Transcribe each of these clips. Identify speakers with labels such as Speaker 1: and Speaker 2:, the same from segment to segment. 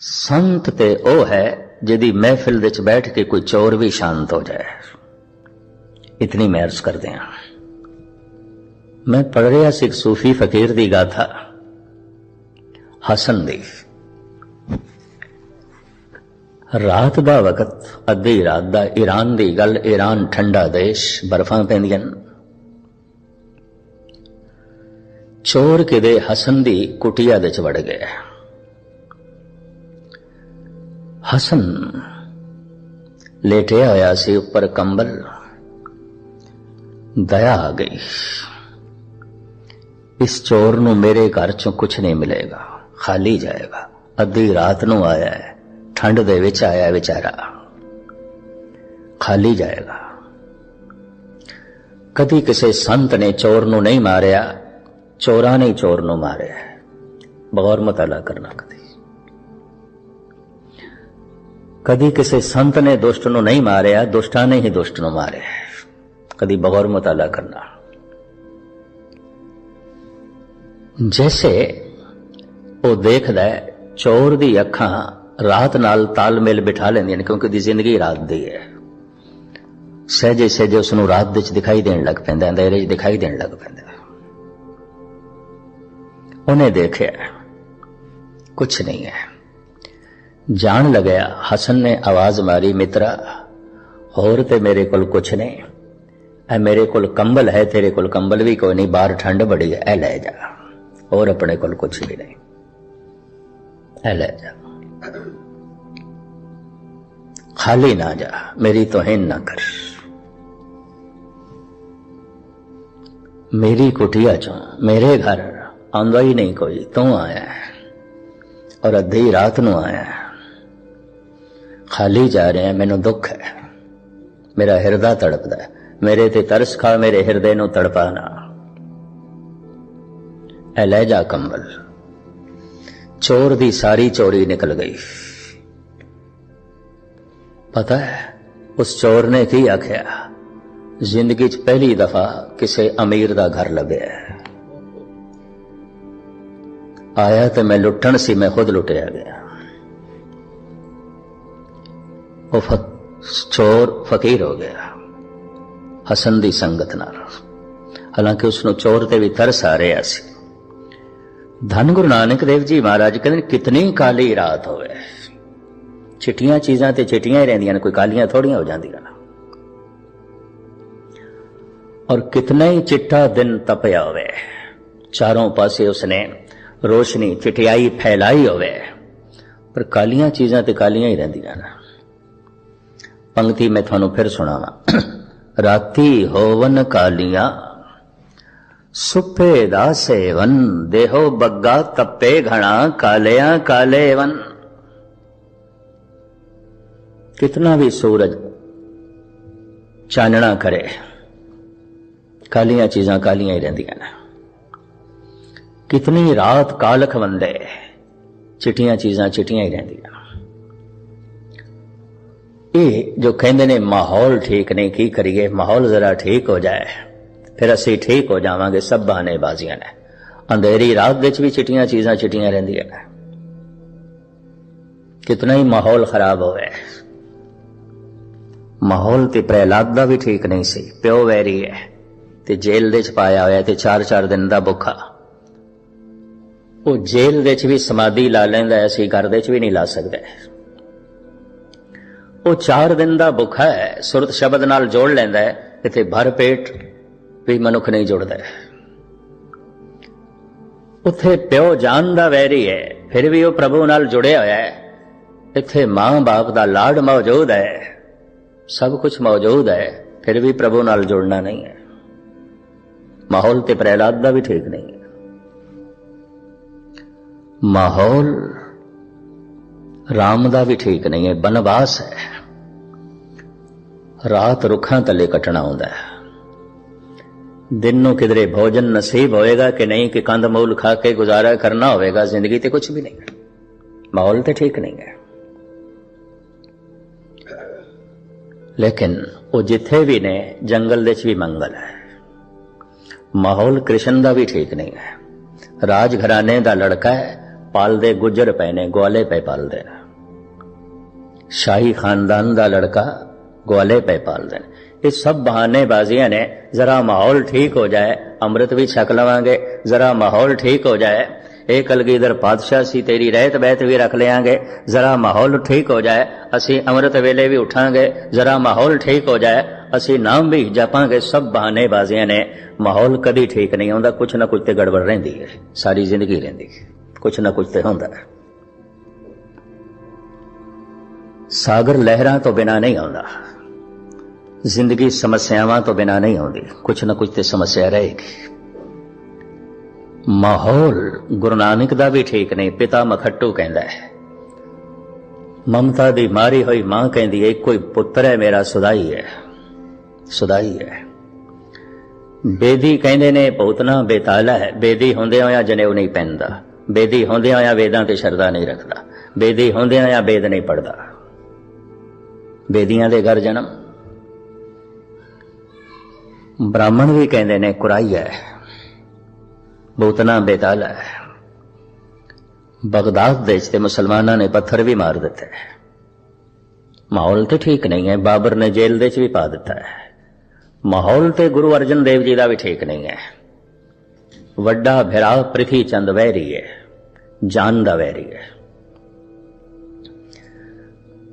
Speaker 1: ਸੰਤ ਤੇ ਉਹ ਹੈ ਜਿਹਦੀ ਮਹਿਫਿਲ ਵਿੱਚ ਬੈਠ ਕੇ ਕੋਈ ਚੋਰ ਵੀ ਸ਼ਾਂਤ ਹੋ ਜਾਏ। ਇਤਨੀ ਮੈਂ ਕਰਦੇ ਹਾਂ। ਮੈਂ ਪੜ੍ਹ ਰਿਹਾ ਸੀ ਇੱਕ ਸੂਫੀ ਫਕੀਰ ਦੀ ਗਾਥਾ, ਹਸਨ ਦੀ। ਰਾਤ ਦਾ ਵਕਤ, ਅੱਧੀ ਰਾਤ ਦਾ ਈਰਾਨ ਦੀ ਗੱਲ, ਈਰਾਨ ਠੰਡਾ ਦੇਸ਼, ਬਰਫਾਂ ਪੈਂਦੀਆਂ ਚੋਰ ਕਿਦੇ ਹਸਨ ਦੀ ਕੁਟਿਆ ਚ ਵੜ ਗਿਆ ਹਸਨ ਲੇਟਿਆ ਹੋਇਆ ਸੀ ਉੱਪਰ ਕੰਬਲ ਦਇਆ ਆ ਗਈ ਇਸ ਚੋਰ ਨੂੰ ਮੇਰੇ ਘਰ ਚੋਂ ਕੁਝ ਨਹੀਂ ਮਿਲੇਗਾ ਖਾਲੀ ਜਾਏਗਾ ਅੱਧੀ ਰਾਤ ਨੂੰ ਆਇਆ ਹੈ ਠੰਡ ਦੇ ਵਿੱਚ ਆਇਆ ਵਿਚਾਰਾ ਖਾਲੀ ਜਾਏਗਾ ਕਦੀ ਕਿਸੇ ਸੰਤ ਨੇ ਚੋਰ ਨੂੰ ਨਹੀਂ ਮਾਰਿਆ ਚੋਰਾਂ ਨੇ ਚੋਰ ਨੂੰ ਮਾਰਿਆ ਬਗੌਰ ਮਤਾਲਾ ਕਰਨਾ ਕਦੀ ਕਦੀ ਕਿਸੇ ਸੰਤ ਨੇ ਦੁਸ਼ਟ ਨੂੰ ਨਹੀਂ ਮਾਰਿਆ, ਦੁਸ਼ਟਾਂ ਨੇ ਹੀ ਦੁਸ਼ਟ ਨੂੰ ਮਾਰਿਆ। ਕਦੀ ਬਗੌਰ ਮਤਾਲਾ ਕਰਨਾ। ਜੈਸੇ ਉਹ ਦੇਖਦਾ ਹੈ, ਚੋਰ ਦੀ ਅੱਖਾਂ ਰਾਤ ਨਾਲ ਤਾਲਮੇਲ ਬਿਠਾ ਲੈਂਦੀਆਂ ਨੇ, ਕਿਉਂਕਿ ਦੀ ਜ਼ਿੰਦਗੀ ਰਾਤ ਦੀ ਹੈ। ਸਹਜੇ ਸਹਜੇ ਉਸ ਨੂੰ ਰਾਤ ਵਿੱਚ ਦਿਖਾਈ ਦੇਣ ਲੱਗ ਪੈਂਦਾ, ਅੰਧੇਰੇ 'ਚ ਦਿਖਾਈ ਦੇਣ ਲੱਗ ਪੈਂਦਾ। ਉਹਨੇ ਦੇਖਿਆ, ਕੁਛ ਨਹੀਂ ਹੈ। ਜਾਣ ਲੱਗਿਆ, ਹਸਨ ਨੇ ਆਵਾਜ਼ ਮਾਰੀ, ਮਿੱਤਰਾ, ਹੋਰ ਤੇ ਮੇਰੇ ਕੋਲ ਕੁਛ ਨਹੀਂ। ਐ ਮੇਰੇ ਕੋਲ ਕੰਬਲ ਹੈ, ਤੇਰੇ ਕੋਲ ਕੰਬਲ ਵੀ ਕੋਈ ਨਹੀਂ, ਬਾਹਰ ਠੰਡ ਬੜੀ ਹੈ ਐ ਲੈ ਜਾ। ਹੋਰ ਆਪਣੇ ਕੋਲ ਕੁਛ ਵੀ ਨਹੀਂ। ਐ ਲੈ ਜਾ। ਖਾਲੀ ਨਾ ਜਾ, ਮੇਰੀ ਤੋਹਿਨ ਨਾ ਕਰ। ਮੇਰੀ ਕੁਟਿया ਚੋਂ, ਮੇਰੇ ਘਰ ਆਉਂਦਾ ਹੀ ਨਹੀਂ ਕੋਈ, ਤੂੰ ਆਇਆ ਔਰ ਅੱਧੀ ਰਾਤ ਨੂੰ ਆਇਆ ਖਾਲੀ ਜਾ ਰਿਹਾ, ਮੈਨੂੰ ਦੁੱਖ ਹੈ। ਮੇਰਾ ਹਿਰਦਾ ਤੜਪਦਾ ਹੈ। ਮੇਰੇ ਤੇ ਤਰਸ ਖਾ ਮੇਰੇ ਹਿਰਦੇ ਨੂੰ ਤੜਪਾ ਨਾ। ਐ ਲੈ ਜਾ ਕੰਬਲ। ਚੋਰ ਦੀ ਸਾਰੀ ਚੋਰੀ ਨਿਕਲ ਗਈ। ਪਤਾ ਹੈ, ਉਸ ਚੋਰ ਨੇ ਕੀ ਆਖਿਆ? ਜ਼ਿੰਦਗੀ 'ਚ ਪਹਿਲੀ ਦਫਾ ਕਿਸੇ ਅਮੀਰ ਦਾ ਘਰ ਲੱਭਿਆ। ਆਇਆ ਤੇ ਮੈਂ ਲੁੱਟਣ ਸੀ, ਮੈਂ ਖੁਦ ਲੁੱਟਿਆ ਗਿਆ। ਉਹ ਫ- ਚੋਰ ਫਕੀਰ ਹੋ ਗਿਆ। ਹਸਨ ਦੀ ਸੰਗਤ ਨਾਲ। ਹਾਲਾਂਕਿ ਉਸ ਨੂੰ ਚੋਰ ਤੇ ਵੀ ਤਰਸ ਆ ਰਿਹਾ ਸੀ। ਧੰਨ ਗੁਰੂ ਨਾਨਕ ਦੇਵ ਜੀ ਮਹਾਰਾਜ ਕਹਿੰਦੇ ਨੇ, ਕਿਤਨੀ ਕਾਲੀ ਰਾਤ ਹੋਵੇ। ਚਿੱਟੀਆਂ ਚੀਜ਼ਾਂ ਤੇ ਚਿੱਟੀਆਂ ਹੀ ਰਹਿੰਦੀਆਂ ਨੇ ਕੋਈ ਕਾਲੀਆਂ ਥੋੜੀਆਂ ਹੋ ਜਾਂਦੀਆਂ ਨੇ। ਔਰ ਕਿਤਨਾ ਹੀ ਚਿੱਟਾ ਦਿਨ ਤਪਿਆ ਹੋਵੇ। ਚਾਰੋਂ ਪਾਸੇ ਉਸਨੇ ਰੋਸ਼ਨੀ ਚਿਟਿਆਈ ਫੈਲਾਈ ਹੋਵੇ। ਪਰ ਕਾਲੀਆਂ ਚੀਜ਼ਾਂ ਤੇ ਕਾਲੀਆਂ ਹੀ ਰਹਿੰਦੀਆਂ ਨੇ। ਪੰਕਤੀ ਮੈਂ ਤੁਹਾਨੂੰ ਫਿਰ ਸੁਣਾਵਾਂ। ਰਾਤੀ ਹੋਵਨ ਕਾਲੀਆਂ, ਸੁਪੇ ਦਾ ਸੇਵਨ, ਦੇਹੋ ਬੱਗਾ ਤਪੇ ਘਣਾ, ਕਾਲਿਆਂ ਕਾਲੇਵਨ। ਕਿਤਨਾ ਵੀ ਸੂਰਜ ਚਾਨਣਾ ਕਰੇ, ਕਾਲੀਆਂ ਚੀਜ਼ਾਂ ਕਾਲੀਆਂ ਹੀ ਰਹਿੰਦੀਆਂ ਨੇ। ਕਿਤਨੀ ਰਾਤ ਕਾਲਖ ਵੰਦੇ, ਚਿੱਟੀਆਂ ਚੀਜ਼ਾਂ ਚਿੱਟੀਆਂ ਹੀ ਰਹਿੰਦੀਆਂ ਇਹ ਜੋ ਕਹਿੰਦੇ ਨੇ ਮਾਹੌਲ ਠੀਕ ਨਹੀਂ ਕੀ ਕਰੀਏ ਮਾਹੌਲ ਜ਼ਰਾ ਠੀਕ ਹੋ ਜਾਏ ਫਿਰ ਅਸੀਂ ਠੀਕ ਹੋ ਜਾਵਾਂਗੇ ਸਭ ਬਹਾਨੇ ਬਾਜ਼ੀਆਂ ਨੇ ਅੰਧੇਰੀ ਰਾਤ ਵਿੱਚ ਵੀ ਚਿੱਟੀਆਂ ਚੀਜ਼ਾਂ ਚਿੱਟੀਆਂ ਰਹਿੰਦੀਆਂ ਨੇ ਕਿਤਨਾ ਹੀ ਮਾਹੌਲ ਖਰਾਬ ਹੋਵੇ ਮਾਹੌਲ ਤੇ ਪ੍ਰਹਿਲਾਦ ਦਾ ਵੀ ਠੀਕ ਨਹੀਂ ਸੀ ਪਿਓ ਵੈਰੀ ਹੈ ਤੇ ਜੇਲ੍ਹ ਦੇ ਚ ਪਾਇਆ ਹੋਇਆ ਤੇ 4-4 ਦਿਨ ਦਾ ਭੁੱਖਾ ਉਹ ਜੇਲ੍ਹ ਵਿੱਚ ਵੀ ਸਮਾਧੀ ਲਾ ਲੈਂਦਾ ਹੈ, ਅਸੀਂ ਘਰ ਦੇ ਚ ਵੀ ਨਹੀਂ ਲਾ ਸਕਦੇ ਉਹ 4 ਦਿਨ ਦਾ ਭੁੱਖਾ ਹੈ, ਸੁਰਤ ਸ਼ਬਦ ਨਾਲ ਜੋੜ ਲੈਂਦਾ ਹੈ, ਇਥੇ ਭਰ ਪੇਟ ਵੀ ਮਨੁੱਖ ਨਹੀਂ ਜੁੜਦਾ ਉੱਥੇ ਪਿਓ ਜਾਨ ਦਾ ਵੈਰੀ ਹੈ, ਫਿਰ ਵੀ ਉਹ ਪ੍ਰਭੂ ਨਾਲ ਜੁੜਿਆ ਹੋਇਆ ਹੈ। ਇੱਥੇ ਮਾਂ-ਬਾਪ ਦਾ ਲਾਡ ਮੌਜੂਦ ਹੈ, ਸਭ ਕੁਝ ਮੌਜੂਦ ਹੈ, ਫਿਰ ਵੀ ਪ੍ਰਭੂ ਨਾਲ ਜੁੜਨਾ ਨਹੀਂ ਹੈ। ਮਾਹੌਲ ਤੇ ਪ੍ਰਹਿਲਾਦ ਦਾ ਵੀ ਠੀਕ ਨਹੀਂ ਹੈ। ਮਾਹੌਲ ਰਾਮ ਦਾ ਵੀ ਠੀਕ ਨਹੀਂ ਹੈ, ਬਨਵਾਸ ਹੈ। ਰਾਤ ਰੁੱਖਾਂ ਥੱਲੇ ਕੱਟਣਾ ਹੁੰਦਾ ਹੈ। ਦਿਨ ਨੂੰ ਕਿਧਰੇ ਭੋਜਨ ਨਸੀਬ ਹੋਏਗਾ ਕਿ ਨਹੀਂ, ਕਿ ਕੰਦ ਮੂਲ ਖਾ ਕੇ ਗੁਜ਼ਾਰਾ ਕਰਨਾ ਹੋਵੇਗਾ, ਜ਼ਿੰਦਗੀ ਤੇ ਕੁਝ ਵੀ ਨਹੀਂ। ਮਾਹੌਲ ਤੇ ਠੀਕ ਨਹੀਂ ਹੈ। ਲੇਕਿਨ ਉਹ ਜਿੱਥੇ ਵੀ ਨੇ, ਜੰਗਲ ਵਿੱਚ ਵੀ ਮੰਗਲ ਹੈ। ਮਾਹੌਲ ਕ੍ਰਿਸ਼ਨ ਦਾ ਵੀ ਠੀਕ ਨਹੀਂ ਹੈ। ਰਾਜ ਘਰਾਣੇ ਦਾ ਲੜਕਾ ਹੈ, ਪਾਲਦੇ ਗੁੱਜਰ ਪਏ ਨੇ, ਗਵਾਲੇ ਪਏ ਪਾਲਦੇ ਨੇ। ਸ਼ਾਹੀ ਖਾਨਦਾਨ ਦਾ ਲੜਕਾ ਗਵਾਲੇ ਪਏ ਪਾਲ ਦੇਣ। ਇਹ ਸਭ ਬਹਾਨੇਬਾਜ਼ੀਆਂ ਨੇ, ਜ਼ਰਾ ਮਾਹੌਲ ਠੀਕ ਹੋ ਜਾਏ, ਅੰਮ੍ਰਿਤ ਵੀ ਛਕ ਲਵਾਂਗੇ, ਜ਼ਰਾ ਮਾਹੌਲ ਠੀਕ ਹੋ ਜਾਏ, ਇਹ ਕਲਗੀਧਰ ਪਾਤਸ਼ਾਹ ਸੀ, ਤੇਰੀ ਰਹਿਤ ਬਹਿਤ ਵੀ ਰੱਖ ਲਿਆਂਗੇ, ਜ਼ਰਾ ਮਾਹੌਲ ਠੀਕ ਹੋ ਜਾਏ, ਅਸੀਂ ਅੰਮ੍ਰਿਤ ਵੇਲੇ ਵੀ ਉਠਾਂਗੇ, ਜ਼ਰਾ ਮਾਹੌਲ ਠੀਕ ਹੋ ਜਾਏ, ਅਸੀਂ ਨਾਮ ਵੀ ਜਪਾਂਗੇ, ਸਭ ਬਹਾਨੇਬਾਜ਼ੀਆਂ ਨੇ। ਮਾਹੌਲ ਕਦੀ ਠੀਕ ਨਹੀਂ ਆਉਂਦਾ, ਕੁਛ ਨਾ ਕੁਛ ਤੇ ਗੜਬੜ ਰਹਿੰਦੀ ਹੈ, ਸਾਰੀ ਜ਼ਿੰਦਗੀ ਰਹਿੰਦੀ ਹੈ, ਕੁਛ ਨਾ ਕੁਛ ਤੇ ਹੁੰਦਾ ਹੈ। ਸਾਗਰ ਲਹਿਰਾਂ ਤੋਂ ਬਿਨਾ ਨਹੀਂ ਆਉਂਦਾ। ਜ਼ਿੰਦਗੀ ਸਮੱਸਿਆਵਾਂ ਤੋਂ ਬਿਨਾ ਨਹੀਂ ਆਉਂਦੀ। ਕੁਛ ਨਾ ਕੁਛ ਤੇ ਸਮੱਸਿਆ ਰਹੇਗੀ। ਮਾਹੌਲ ਗੁਰੂ ਨਾਨਕ ਦਾ ਵੀ ਠੀਕ ਨਹੀਂ, ਪਿਤਾ ਮਖੱਟੂ ਕਹਿੰਦਾ ਹੈ। ਮਮਤਾ ਦੀ ਮਾਰੀ ਹੋਈ ਮਾਂ ਕਹਿੰਦੀ ਹੈ, ਕੋਈ ਪੁੱਤਰ ਹੈ ਮੇਰਾ, ਸੁਦਾਈ ਹੈ। ਸੁਦਾਈ ਹੈ। ਬੇਦੀ ਕਹਿੰਦੇ ਨੇ ਪੌਤਨਾ ਬੇਤਾਲਾ ਹੈ। ਬੇਦੀ ਹੁੰਦੇ ਹੋਇਆ ਜਨੇਊ ਨਹੀਂ ਪੈਂਦਾ ਬੇਦੀ ਹੁੰਦੇ ਹੋਇਆ ਵੇਦਾਂ ਤੇ ਸ਼ਰਧਾ ਨਹੀਂ ਰੱਖਦਾ। ਬੇਦੀ ਹੁੰਦੇ ਹੋਇਆ ਵੇਦ ਨਹੀਂ ਪੜਦਾ ਬੇਦੀਆਂ ਦੇ ਘਰ ਜਨਮ। ਬ੍ਰਾਹਮਣ ਵੀ ਕਹਿੰਦੇ ਨੇ, ਕੁਰਾਈ ਹੈ। ਬਹੁਤਨਾ ਬੇਤਾਲਾ ਹੈ। ਬਗਦਾਦ ਦੇਸ਼ ਤੇ ਮੁਸਲਮਾਨਾਂ ਨੇ ਪੱਥਰ ਵੀ ਮਾਰ ਦਿੱਤੇ। ਮਾਹੌਲ ਤੇ ਠੀਕ ਨਹੀਂ ਹੈ, ਬਾਬਰ ਨੇ ਜੇਲ੍ਹ ਦੇ ਚ ਵੀ ਪਾ ਦਿੱਤਾ ਹੈ। ਮਾਹੌਲ ਤੇ ਗੁਰੂ ਅਰਜਨ ਦੇਵ ਜੀ ਦਾ ਵੀ ਠੀਕ ਨਹੀਂ ਹੈ। ਵੱਡਾ ਭਰਾ ਪ੍ਰਿਥੀ ਚੰਦ ਵੈਰੀ ਹੈ, ਜਾਨ ਦਾ ਵੈਰੀ ਹੈ।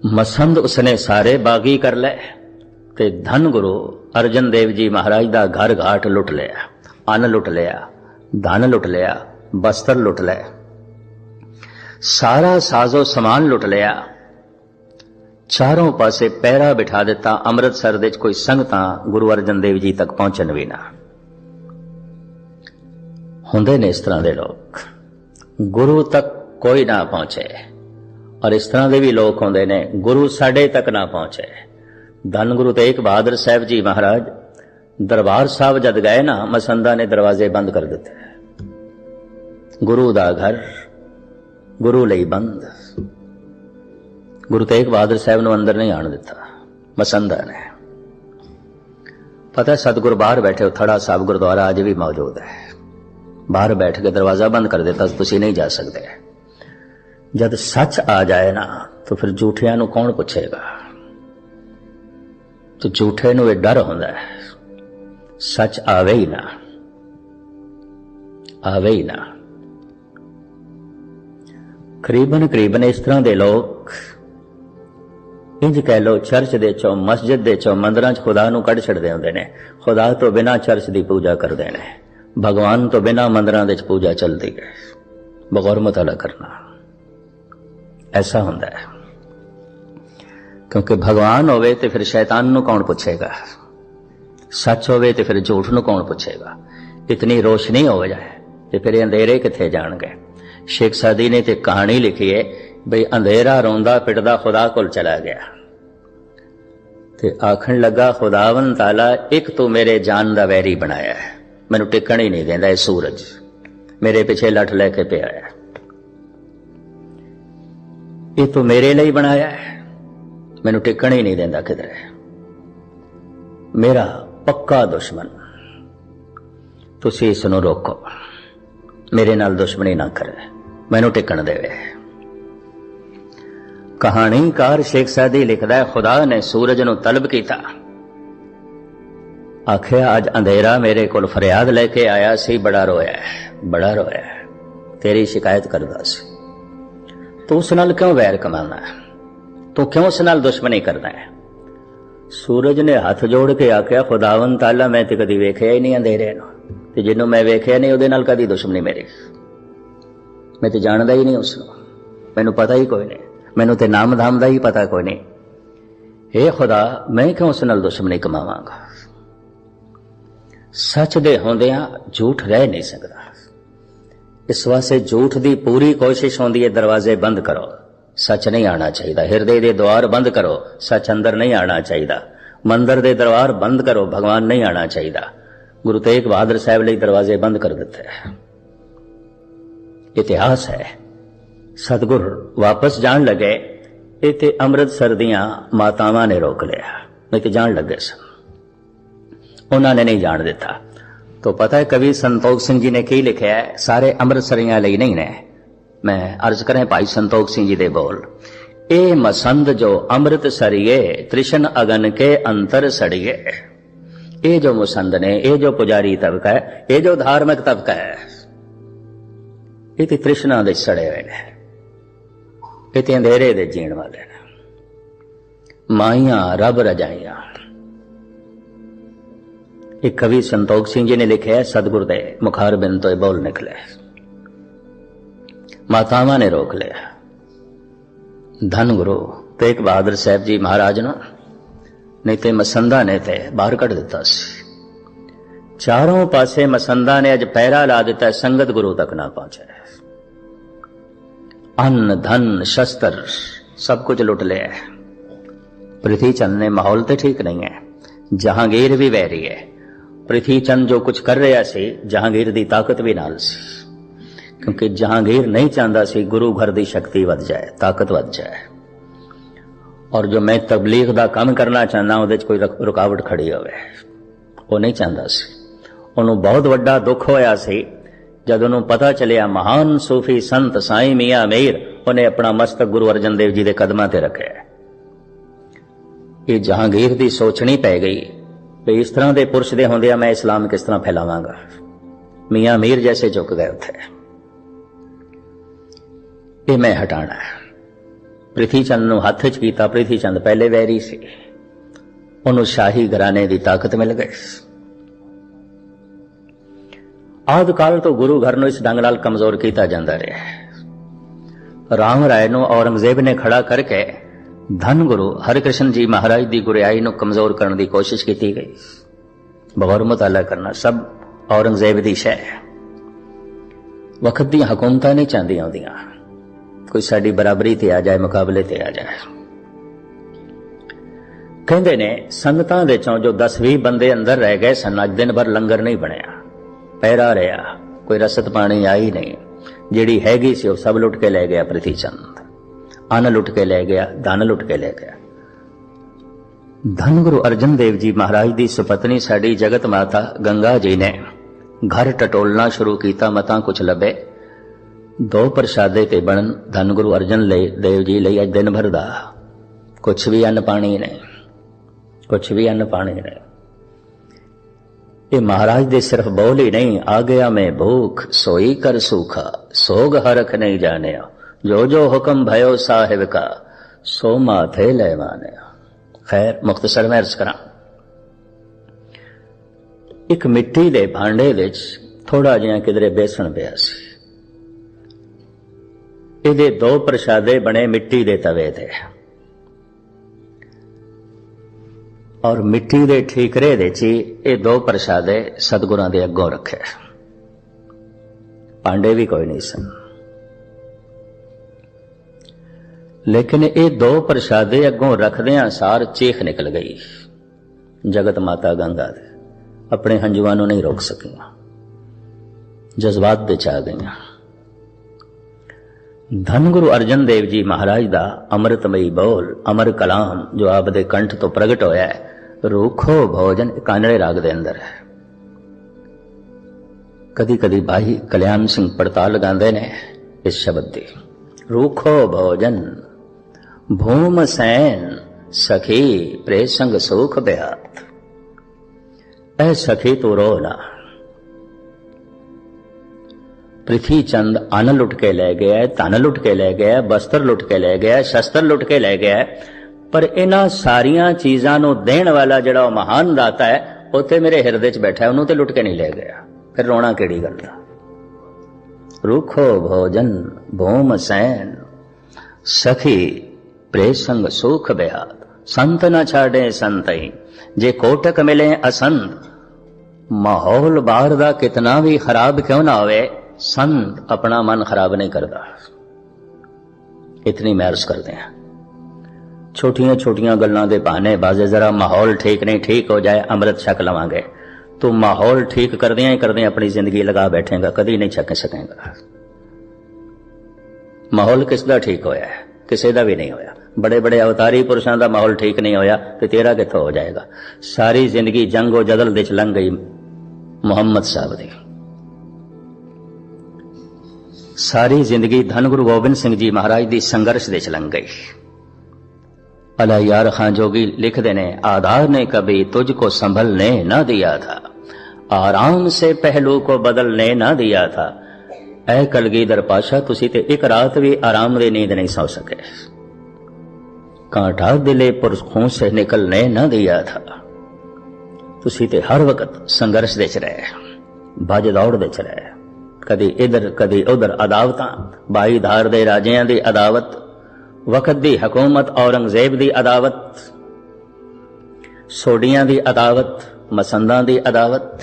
Speaker 1: ਮਸੰਦ ਉਸਨੇ ਸਾਰੇ ਬਾਗੀ ਕਰ ਲੈ ਤੇ ਧਨ ਗੁਰੂ ਅਰਜਨ ਦੇਵ ਜੀ ਮਹਾਰਾਜ ਦਾ ਘਰ ਘਾਟ ਲੁੱਟ ਲਿਆ, ਅੰਨ ਲੁੱਟ ਲਿਆ, ਧਨ ਲੁੱਟ ਲਿਆ, ਬਸਤਰ ਲੁੱਟ ਲਿਆ, ਸਾਰਾ ਸਾਜ਼ੋ ਸਮਾਨ ਲੁੱਟ ਲਿਆ। ਚਾਰੋਂ ਪਾਸੇ ਪਹਿਰਾ ਬਿਠਾ ਦਿੱਤਾ, ਅੰਮ੍ਰਿਤਸਰ ਦੇ ਵਿੱਚ ਕੋਈ ਸੰਗਤਾਂ ਗੁਰੂ ਅਰਜਨ ਦੇਵ ਜੀ ਤੱਕ ਪਹੁੰਚਣ ਵੀ ਨਾ। ਹੁੰਦੇ ਨੇ ਇਸ ਤਰ੍ਹਾਂ ਦੇ ਲੋਕ। ਗੁਰੂ ਤੱਕ ਕੋਈ ਨਾ ਪਹੁੰਚੇ। ਔਰ ਇਸ ਤਰ੍ਹਾਂ ਦੇ ਵੀ ਲੋਕ ਹੁੰਦੇ ਨੇ, ਗੁਰੂ ਸਾਡੇ ਤੱਕ ਨਾ ਪਹੁੰਚੇ। ਧੰਨ ਗੁਰੂ ਤੇਗ ਬਹਾਦਰ ਸਾਹਿਬ ਜੀ ਮਹਾਰਾਜ, ਦਰਬਾਰ ਸਾਹਿਬ ਜਦ ਗਏ ਨਾ, ਮਸੰਦਾ ਨੇ ਦਰਵਾਜ਼ੇ ਬੰਦ ਕਰ ਦਿੱਤੇ। ਗੁਰੂ ਦਾ ਘਰ, ਗੁਰੂ ਲਈ ਬੰਦ। ਗੁਰੂ ਤੇਗ ਬਹਾਦਰ ਸਾਹਿਬ ਨੂੰ ਅੰਦਰ ਨਹੀਂ ਆਣ ਦਿੱਤਾ, ਮਸੰਦਾ ਨੇ। ਪਤਾ ਸਤਿਗੁਰ ਬਾਹਰ ਬੈਠੇ ਉਥੜਾ ਸਾਹਿਬ ਗੁਰਦੁਆਰਾ ਅੱਜ ਵੀ ਮੌਜੂਦ ਹੈ। ਬਾਹਰ ਬੈਠ ਕੇ ਦਰਵਾਜ਼ਾ ਬੰਦ ਕਰ ਦਿੱਤਾ, ਤੁਸੀਂ ਨਹੀਂ ਜਾ ਸਕਦੇ। ਜਦ ਸੱਚ ਆ ਜਾਏ ਨਾ, ਤਾਂ ਫਿਰ ਝੂਠਿਆਂ ਨੂੰ ਕੌਣ ਪੁੱਛੇਗਾ? ਤੇ ਝੂਠੇ ਨੂੰ ਇਹ ਡਰ ਹੁੰਦਾ ਹੈ। ਸੱਚ ਆਵੇ ਹੀ ਨਾ। ਆਵੇ ਹੀ ਨਾ। ਕਰੀਬਨ ਕਰੀਬਨ ਇਸ ਤਰ੍ਹਾਂ ਦੇ ਲੋਕ, ਇੰਜ ਕਹਿ ਲੋ ਚਰਚ ਦੇ ਚੋਂ, ਮਸਜਿਦ ਦੇ ਚੋਂ, ਮੰਦਰਾਂ 'ਚ ਖੁਦਾ ਨੂੰ ਕੱਢ ਛੱਡਦੇ ਹੁੰਦੇ ਨੇ। ਖੁਦਾ ਤੋਂ ਬਿਨਾ ਚਰਚ ਦੀ ਪੂਜਾ ਕਰਦੇ ਨੇ। ਭਗਵਾਨ ਤੋਂ ਬਿਨਾ ਮੰਦਰਾਂ ਦੇ 'ਚ ਪੂਜਾ ਚੱਲਦੀ ਹੈ। ਬਗੌਰ ਮਤਾਲਾ ਕਰਨਾ। ਐਸਾ ਹੁੰਦਾ ਹੈ। ਕਿਉਂਕਿ ਭਗਵਾਨ ਹੋਵੇ ਤੇ ਫਿਰ ਸ਼ੈਤਾਨ ਨੂੰ ਕੌਣ ਪੁੱਛੇਗਾ? ਸੱਚ ਹੋਵੇ ਤੇ ਫਿਰ ਝੂਠ ਨੂੰ ਕੌਣ ਪੁੱਛੇਗਾ? ਇਤਨੀ ਰੋਸ਼ਨੀ ਹੋ ਜਾਏ ਤੇ ਫਿਰ ਅੰਧੇਰੇ ਕਿੱਥੇ ਜਾਣਗੇ? ਸ਼ੇਖ ਸਾਦੀ ਨੇ ਤੇ ਕਹਾਣੀ ਲਿਖੀ ਹੈ ਬਈ ਅੰਧੇਰਾ ਰੋਂਦਾ ਪਿਟਦਾ ਖੁਦਾ ਕੋਲ ਚਲਾ ਗਿਆ। ਤੇ ਆਖਣ ਲੱਗਾ ਖੁਦਾਵੰ ਤਾਲਾ, ਇੱਕ ਤੂੰ ਮੇਰੇ ਜਾਨ ਦਾ ਵੈਰੀ ਬਣਾਇਆ ਹੈ। ਮੈਨੂੰ ਟਿਕਣ ਹੀ ਨਹੀਂ ਦਿੰਦਾ ਇਹ ਸੂਰਜ। ਮੇਰੇ ਪਿੱਛੇ ਲੱਠ ਲੈ ਕੇ ਪਿਆ ਹੈ। ਇਹ ਤੂੰ ਮੇਰੇ ਲਈ ਬਣਾਇਆ ਹੈ। ਮੈਨੂੰ ਟਿਕਣ ਹੀ ਨਹੀਂ ਦਿੰਦਾ ਕਿਧਰੇ। ਮੇਰਾ ਪੱਕਾ ਦੁਸ਼ਮਣ। ਤੁਸੀਂ ਇਸ ਨੂੰ ਰੋਕੋ। ਮੇਰੇ ਨਾਲ ਦੁਸ਼ਮਣੀ ਨਾ ਕਰੇ। ਮੈਨੂੰ ਟਿਕਣ ਦੇਵੇ। ਕਹਾਣੀਕਾਰ ਸ਼ੇਖ ਸਾਦੀ ਲਿਖਦਾ ਹੈ, ਖੁਦਾ ਨੇ ਸੂਰਜ ਨੂੰ ਤਲਬ ਕੀਤਾ। ਆਖਿਆ, ਅੱਜ ਅੰਧੇਰਾ ਮੇਰੇ ਕੋਲ ਫਰਿਆਦ ਲੈ ਕੇ ਆਇਆ ਸੀ, ਬੜਾ ਰੋਇਆ ਬੜਾ ਰੋਇਆ ਤੇਰੀ ਸ਼ਿਕਾਇਤ ਕਰਦਾ ਸੀ। ਤੂੰ ਉਸ ਨਾਲ ਕਿਉਂ ਵੈਰ ਕਮਾਉਂਦਾ ਤੂੰ ਕਿਉਂ ਉਸ ਨਾਲ ਦੁਸ਼ਮਣੀ ਕਰਦਾ ਹੈ? ਸੂਰਜ ਨੇ ਹੱਥ ਜੋੜ ਕੇ ਆਖਿਆ ਖੁਦਾਵੰ ਤਾਲਾ, ਮੈਂ ਤੇ ਕਦੀ ਵੇਖਿਆ ਹੀ ਨਹੀਂ ਅੰਧੇਰੇ ਨੂੰ। ਤੇ ਜਿਹਨੂੰ ਮੈਂ ਵੇਖਿਆ ਨਹੀਂ, ਉਹਦੇ ਨਾਲ ਕਦੀ ਦੁਸ਼ਮਣੀ ਮੇਰੀ ਮੈਂ ਤੇ ਜਾਣਦਾ ਹੀ ਨਹੀਂ ਉਸ ਨੂੰ। ਮੈਨੂੰ ਪਤਾ ਹੀ ਕੋਈ ਨਹੀਂ। ਮੈਨੂੰ ਤੇ ਨਾਮ ਧਾਮ ਦਾ ਹੀ ਪਤਾ ਕੋਈ ਨਹੀਂ। ਏ ਖੁਦਾ, ਮੈਂ ਕਿਉਂ ਉਸ ਨਾਲ ਦੁਸ਼ਮਣੀ ਕਮਾਵਾਂਗਾ? ਸੱਚ ਦੇ ਹੁੰਦਿਆਂ ਝੂਠ ਰਹਿ ਨਹੀਂ ਸਕਦਾ। ਇਸ ਵਾਸਤੇ ਝੂਠ ਦੀ ਪੂਰੀ ਕੋਸ਼ਿਸ਼ ਹੁੰਦੀ ਹੈ, ਦਰਵਾਜ਼ੇ ਬੰਦ ਕਰੋ। ਸੱਚ ਨਹੀਂ ਆਣਾ ਚਾਹੀਦਾ। ਹਿਰਦੇ ਦੇ ਦਵਾਰ ਬੰਦ ਕਰੋ, ਸੱਚ ਅੰਦਰ ਨਹੀਂ ਆਣਾ ਚਾਹੀਦਾ। ਮੰਦਰ ਦੇ ਦਰਬਾਰ ਬੰਦ ਕਰੋ, ਭਗਵਾਨ ਨਹੀਂ ਆਣਾ ਚਾਹੀਦਾ। ਗੁਰੂ ਤੇਗ ਬਹਾਦਰ ਸਾਹਿਬ ਲਈ ਦਰਵਾਜ਼ੇ ਬੰਦ ਕਰ ਦਿੱਤੇ। ਇਤਿਹਾਸ ਹੈ। ਸਤਗੁਰ ਵਾਪਸ ਜਾਣ ਲੱਗੇ, ਇੱਥੇ ਅੰਮ੍ਰਿਤਸਰ ਦੀਆਂ ਮਾਤਾਵਾਂ ਨੇ ਰੋਕ ਲਿਆ। ਨਹੀਂ ਤੇ ਜਾਣ ਲੱਗੇ ਸਨ। ਉਹਨਾਂ ਨੇ ਨਹੀਂ ਜਾਣ ਦਿੱਤਾ। ਤੋ ਪਤਾ ਹੈ ਕਵੀ ਸੰਤੋਖ ਸਿੰਘ ਜੀ ਨੇ ਕੀ ਲਿਖਿਆ ਹੈ? ਸਾਰੇ ਅੰਮ੍ਰਿਤਸਰੀਆਂ ਲਈ ਨਹੀਂ ਨੇ। ਮੈਂ ਅਰਜ਼ ਕਰਾਂ ਭਾਈ ਸੰਤੋਖ ਸਿੰਘ ਜੀ ਦੇ ਬੋਲ। ਇਹ ਮਸੰਦ ਜੋ ਅੰਮ੍ਰਿਤ ਸਰੀਏ, ਤ੍ਰਿਸ਼ਨ ਅਗਨ ਕੇ ਅੰਤਰ ਸੜੀਏ। ਇਹ ਜੋ ਮਸੰਦ ਨੇ, ਇਹ ਜੋ ਪੁਜਾਰੀ ਤਬਕਾ ਹੈ, ਇਹ ਜੋ ਧਾਰਮਿਕ ਤਬਕਾ ਹੈ, ਇਹ ਤੇ ਤ੍ਰਿਸ਼ਨਾ ਦੇ ਸੜੇ ਹੋਏ ਨੇ। ਇਹ ਤੇ ਅੰਧੇਰੇ ਦੇ ਜੀਣ ਵਾਲੇ ਨੇ। ਮਾਈਆਂ ਰੱਬ ਰਜਾਈਆਂ। ਇਹ ਕਵੀ ਸੰਤੋਖ ਸਿੰਘ ਜੀ ਨੇ ਲਿਖਿਆ ਹੈ, ਸਤਿਗੁਰ ਦੇ ਮੁਖਾਰ ਬਿਨ ਤੋਂ ਇਹ ਬੋਲ ਨਿਕਲੇ ਮਾਤਾਵਾਂ ਨੇ ਰੋਕ ਲਿਆ ਧੰਨ ਗੁਰੂ ਤੇਗ ਬਹਾਦਰ ਸਾਹਿਬ ਜੀ ਮਹਾਰਾਜ ਨੂੰ ਨਹੀਂ ਤੇ ਮਸੰਦਾ ਨੇ ਤੇ ਬਾਹਰ ਕੱਢ ਦਿੱਤਾ ਸੀ ਚਾਰੋਂ ਪਾਸੇ ਮਸੰਦਾ ਨੇ ਅੱਜ ਪਹਿਰਾ ਲਾ ਦਿੱਤਾ ਹੈ, ਸੰਗਤ ਗੁਰੂ ਤੱਕ ਨਾ ਪਹੁੰਚੇ ਅੰਨ ਧਨ ਸ਼ਸਤਰ ਸਭ ਕੁਝ ਲੁੱਟ ਲਿਆ ਹੈ। ਪ੍ਰਿਥੀ ਚੰਦ ਨੇ ਮਾਹੌਲ ਤੇ ਠੀਕ ਨਹੀਂ ਹੈ ਜਹਾਂਗੀਰ ਵੀ ਵੈਰੀ ਹੈ ਪ੍ਰਿਥੀ ਚੰਦ ਜੋ ਕੁਝ ਕਰ ਰਿਹਾ ਸੀ ਜਹਾਂਗੀਰ ਦੀ ਤਾਕਤ ਵੀ ਨਾਲ ਸੀ ਕਿਉਂਕਿ ਜਹਾਂਗੀਰ ਨਹੀਂ ਚਾਹੁੰਦਾ ਸੀ ਗੁਰੂ ਘਰ ਦੀ ਸ਼ਕਤੀ ਵੱਧ ਜਾਏ, ਤਾਕਤ ਵੱਧ ਜਾਏ। ਔਰ ਜੋ ਮੈਂ ਤਬਲੀਗ ਦਾ ਕੰਮ ਕਰਨਾ ਚਾਹੁੰਦਾ, ਉਹਦੇ 'ਚ ਕੋਈ ਰੁਕ- ਰੁਕਾਵਟ ਖੜੀ ਹੋਵੇ, ਉਹ ਨਹੀਂ ਚਾਹੁੰਦਾ ਸੀ। ਉਹਨੂੰ ਬਹੁਤ ਵੱਡਾ ਦੁੱਖ ਹੋਇਆ ਸੀ, ਜਦ ਉਹਨੂੰ ਪਤਾ ਚੱਲਿਆ ਮਹਾਨ ਸੂਫੀ ਸੰਤ ਸਾਈਂ ਮੀਆਂ ਮੀਰ ਉਹਨੇ ਆਪਣਾ ਮਸਤਕ ਗੁਰੂ ਅਰਜਨ ਦੇਵ ਜੀ ਦੇ ਕਦਮਾਂ ਤੇ ਰੱਖਿਆ। ਇਹ ਜਹਾਂਗੀਰ ਦੀ ਸੋਚਣੀ ਪੈ ਗਈ ਵੀ ਇਸ ਤਰ੍ਹਾਂ ਦੇ ਪੁਰਸ਼ ਦੇ ਹੁੰਦਿਆਂ ਮੈਂ ਇਸਲਾਮ ਕਿਸ ਤਰ੍ਹਾਂ ਫੈਲਾਵਾਂਗਾ। ਮੀਆਂ ਮੀਰ ਜੈਸੇ ਝੁਕ ਗਏ ਉੱਥੇ। ਇਹ ਮੈਂ ਹਟਾਣਾ ਹੈ। ਪ੍ਰਿਥੀ ਚੰਦ ਨੂੰ ਹੱਥ 'ਚ ਕੀਤਾ ਪ੍ਰਿਥੀ ਚੰਦ ਪਹਿਲੇ ਵੈਰੀ ਸੀ। ਉਹਨੂੰ ਸ਼ਾਹੀ ਘਰਾਣੇ ਦੀ ਤਾਕਤ ਮਿਲ ਗਈ। ਆਦ ਕਾਲ ਤੋਂ ਗੁਰੂ ਘਰ ਨੂੰ ਇਸ ਢੰਗ ਨਾਲ ਕਮਜ਼ੋਰ ਕੀਤਾ ਜਾਂਦਾ ਰਿਹਾ ਰਾਮ ਰਾਏ ਨੂੰ ਔਰੰਗਜ਼ੇਬ ਨੇ ਖੜਾ ਕਰਕੇ ਧੰਨ ਗੁਰੂ ਹਰਿਕ੍ਰਿਸ਼ਨ ਜੀ ਮਹਾਰਾਜ ਦੀ ਗੁਰਿਆਈ ਨੂੰ ਕਮਜ਼ੋਰ ਕਰਨ ਦੀ ਕੋਸ਼ਿਸ਼ ਕੀਤੀ ਗਈ। ਬਗੌਰ ਮੁਤਾਲਾ ਕਰਨਾ ਸਭ ਔਰੰਗਜ਼ੇਬ ਦੀ ਸ਼ੈ ਵਕਤ ਦੀਆਂ ਹਕੂਮਤਾਂ ਨਹੀਂ ਚਾਹੁੰਦੀਆਂ ਹੁੰਦੀਆਂ ਕੋਈ ਸਾਡੀ ਬਰਾਬਰੀ ਤੇ ਆ ਜਾਏ, ਮੁਕਾਬਲੇ ਤੇ ਆ ਜਾਏ। ਕਹਿੰਦੇ ਨੇ, ਸੰਗਤਾਂ ਦੇ ਚੋਂ ਜੋ 10-20 ਬੰਦੇ ਅੰਦਰ ਰਹਿ ਗਏ ਸਨ, ਅੱਜ ਦਿਨ ਭਰ ਲੰਗਰ ਨਹੀਂ ਬਣਿਆ। ਪੈਰਾ ਰਿਹਾ ਕੋਈ ਰਸਤ ਪਾਣੀ ਆਈ ਨਹੀਂ। ਜਿਹੜੀ ਹੈਗੀ ਸੀ ਉਹ ਸਭ ਲੁੱਟ ਕੇ ਲੈ ਗਿਆ ਪ੍ਰਿਥੀ ਚੰਦ ਅੰਨ ਲੁੱਟ ਕੇ ਲੈ ਗਿਆ, ਧਨ ਲੁੱਟ ਕੇ ਲੈ ਗਿਆ। ਧੰਨ ਗੁਰੂ ਅਰਜਨ ਦੇਵ ਜੀ ਮਹਾਰਾਜ ਦੀ ਸੁਪਤਨੀ ਸਾਡੀ ਜਗਤ ਮਾਤਾ ਗੰਗਾ ਜੀ ਨੇ ਘਰ ਟਟੋਲਣਾ ਸ਼ੁਰੂ ਕੀਤਾ, ਮਤਾਂ ਕੁਛ ਲੱਭੇ। ਦੋ ਪ੍ਰਸ਼ਾਦੇ ਤੇ ਬਣਨ ਧੰਨ ਗੁਰੂ ਅਰਜਨ ਲਈ ਦੇਵ ਜੀ ਲਈ ਅੱਜ ਦਿਨ ਭਰ ਦਾ। ਕੁਛ ਵੀ ਅੰਨ ਪਾਣੀ ਨਹੀਂ ਕੁਛ ਵੀ ਅੰਨ ਪਾਣੀ ਨਹੀਂ ਇਹ ਮਹਾਰਾਜ ਦੇ ਸਿਰਫ ਬੋਲ ਹੀ ਨਹੀਂ, ਆ ਗਿਆ ਮੈਂ ਭੂਖ, ਸੋਈ ਕਰ ਸੂਖਾ, ਸੋਗ ਹਰਖ ਨਹੀਂ ਜਾਣਿਆ। ਜੋ ਜੋ ਹੁਕਮ ਭਇਓ ਸਾਹਿਬ ਕਾ, ਸੋ ਮਾਥੇ ਲੈਵਾਨਿਆ ਖੈਰ ਮੁਖਤਸਰ ਮੈਂ ਅਰਜ਼ ਕਰਾਂ। ਇੱਕ ਮਿੱਟੀ ਦੇ ਭਾਂਡੇ ਵਿੱਚ ਥੋੜਾ ਜਿਹਾ ਕਿਧਰੇ ਬੇਸਣ ਪਿਆ ਸੀ। ਇਹਦੇ ਦੋ ਪ੍ਰਸ਼ਾਦੇ ਬਣੇ ਮਿੱਟੀ ਦੇ ਤਵੇ ਤੇ। ਔਰ ਮਿੱਟੀ ਦੇ ਠੀਕਰੇ ਦੇ ਚ ਹੀ ਇਹ ਦੋ ਪ੍ਰਸ਼ਾਦੇ ਸਤਿਗੁਰਾਂ ਦੇ ਅੱਗੋਂ ਰੱਖੇ। ਪਾਂਡੇ ਵੀ ਕੋਈ ਨਹੀਂ ਸਨ। ਲੇਕਿਨ ਇਹ ਦੋ ਪ੍ਰਸ਼ਾਦੇ ਅੱਗੋਂ ਰੱਖਦਿਆਂ ਸਾਰ ਚੀਖ ਨਿਕਲ ਗਈ। ਜਗਤ ਮਾਤਾ ਗੰਗਾ ਦੇ। ਆਪਣੇ ਹੰਝੂਆਂ ਨੂੰ ਨਹੀਂ ਰੋਕ ਸਕੀਆਂ। ਜਜ਼ਬਾਤ ਵਿੱਚ ਆ ਗਈਆਂ। ਧੰਨ ਗੁਰੂ ਅਰਜਨ ਦੇਵ ਜੀ ਮਹਾਰਾਜ ਦਾ ਅੰਮ੍ਰਿਤਮਈ ਬੋਲ, ਅਮਰ ਕਲਾਮ ਜੋ ਆਪ ਦੇ ਕੰਠ ਤੋਂ ਪ੍ਰਗਟ ਹੋਇਆ ਹੈ। ਰੂਖੋ ਭੋਜਨ ਕਾਨੜੇ ਰਾਗ ਦੇ ਅੰਦਰ ਹੈ। ਕਦੀ ਕਦੀ ਭਾਈ ਕਲਿਆਣ ਸਿੰਘ ਪੜਤਾਲ ਲਗਾਉਂਦੇ ਨੇ ਇਸ ਸ਼ਬਦ ਦੀ। ਰੂਖੋ ਭੋਜਨ, ਭੂਮ ਸੈਨ, ਸਖੀ ਪ੍ਰੇਸੰਗ ਸੁਖ ਬਿਆਤ। ਐ ਸਖੀ ਤੂੰ ਰੋ ਨਾ। ਪ੍ਰਿਥੀ ਚੰਦ ਅਨ ਲੁੱਟ ਕੇ ਲੈ ਗਿਆ ਧਨ ਲੁੱਟ ਕੇ ਲੈ ਗਿਆ ਬਸਤਰ ਲੁੱਟ ਕੇ ਲੈ ਗਿਆ ਸ਼ਸਤਰ ਲੁੱਟ ਕੇ ਲੈ ਗਿਆ ਪਰ ਇਹਨਾਂ ਸਾਰੀਆਂ ਚੀਜ਼ਾਂ ਨੂੰ ਦੇਣ ਵਾਲਾ ਜਿਹੜਾ ਉਹ ਮਹਾਨ ਦਾਤਾ ਹੈ ਉੱਥੇ ਮੇਰੇ ਹਿਰਦੇ 'ਚ ਬੈਠਾ ਉਹਨੂੰ ਤੇ ਲੁੱਟ ਕੇ ਨਹੀਂ ਲੈ ਗਿਆ। ਫਿਰ ਰੋਣਾ ਕਿਹੜੀ ਗੱਲ ਦਾ ਰੁਖੋ ਭੋਜਨ ਭੂਮ ਸੈਨ ਸਖੀ ਪ੍ਰੇਸੰਗ ਸੁਖ ਬਿਆਤ ਸੰਤ ਨਾ ਛਾੜੇ ਸੰਤਈ, ਜੇ ਕੋਟਕ ਮਿਲੇ ਅਸੰਤ। ਮਾਹੌਲ ਬਾਹਰ ਦਾ ਕਿਤਨਾ ਵੀ ਖਰਾਬ ਕਿਉਂ ਨਾ ਹੋਵੇ ਸੰਤ ਆਪਣਾ ਮਨ ਖਰਾਬ ਨਹੀਂ ਕਰਦਾ ਇਤਨੀ ਮਹਿਰਸ ਕਰਦੇ ਹਾਂ ਛੋਟੀਆਂ ਛੋਟੀਆਂ ਗੱਲਾਂ ਦੇ ਬਹਾਨੇ ਬਾਜ਼ੇ ਜ਼ਰਾ ਮਾਹੌਲ ਠੀਕ ਨਹੀਂ ਠੀਕ ਹੋ ਜਾਏ ਅੰਮ੍ਰਿਤ ਛਕ ਲਵਾਂਗੇ ਤੂੰ ਮਾਹੌਲ ਠੀਕ ਕਰਦਿਆਂ ਹੀ ਕਰਦਿਆਂ ਆਪਣੀ ਜ਼ਿੰਦਗੀ ਲਗਾ ਬੈਠੇਗਾ ਕਦੀ ਨਹੀਂ ਛਕ ਸਕੇਗਾ ਮਾਹੌਲ ਕਿਸ ਦਾ ਠੀਕ ਹੋਇਆ ਹੈ ਕਿਸੇ ਦਾ ਵੀ ਨਹੀਂ ਹੋਇਆ ਬੜੇ ਬੜੇ ਅਵਤਾਰੀ ਪੁਰਸ਼ਾਂ ਦਾ ਮਾਹੌਲ ਠੀਕ ਨਹੀਂ ਹੋਇਆ ਤੇ ਤੇਰਾ ਕਿੱਥੋਂ ਹੋ ਜਾਏਗਾ ਸਾਰੀ ਜ਼ਿੰਦਗੀ ਜੰਗੋ ਜਦਲ ਦੇ ਚ ਲੰਘ ਗਈ ਮੁਹੰਮਦ ਸਾਹਿਬ ਦੀ ਸਾਰੀ ਜ਼ਿੰਦਗੀ ਧੰਨ ਗੁਰੂ ਗੋਬਿੰਦ ਸਿੰਘ ਜੀ ਮਹਾਰਾਜ ਦੀ ਸੰਘਰਸ਼ ਦੇ ਚ ਲੰਘ ਗਈ। ਅਲਾ ਯਾਰ ਖਾਨ ਜੋਗੀ ਲਿਖਦੇ ਨੇ, ਆਧਾਰ ਨੇ ਕਦੇ ਤੁਝ ਕੋ ਸੰਭਲ ਨੇ ਨਾ ਦਿਆ ਥਾ। ਆਰਾਮ ਸੇ ਪਹਿਲੂ ਕੋ ਬਦਲ ਨੇ ਨਾ ਦਿਆ ਥਾ। ਐ ਕਲਗੀਧਰ ਪਾਸ਼ਾ, ਤੁਸੀਂ ਤੇ ਇੱਕ ਰਾਤ ਵੀ ਆਰਾਮ ਦੀ ਨੀਂਦ ਨਹੀਂ ਸੌ ਸਕੇ। ਕਾਂਠਾ ਦਿਲੇ ਪਰ ਖੂਨ ਸੇ ਨਿਕਲਨੇ ਨਾ ਦਿਆ ਥਾ। ਤੁਸੀਂ ਤੇ ਹਰ ਵਕਤ ਸੰਘਰਸ਼ ਦੇ ਚ ਰਹੇ ਭਜ ਦੌੜ ਦੇ ਚ ਰਹੇ। ਕਦੀ ਇਧਰ, ਕਦੀ ਉਧਰ ਅਦਾਵਤਾਂ। ਬਾਈ ਧਾਰ ਦੇ ਰਾਜਿਆਂ ਦੀ ਅਦਾਵਤ। ਵਕਤ ਦੀ ਹਕੂਮਤ ਔਰੰਗਜ਼ੇਬ ਦੀ ਅਦਾਵਤ। ਸੋਡੀਆਂ ਦੀ ਅਦਾਵਤ, ਮਸੰਦਾਂ ਦੀ ਅਦਾਵਤ।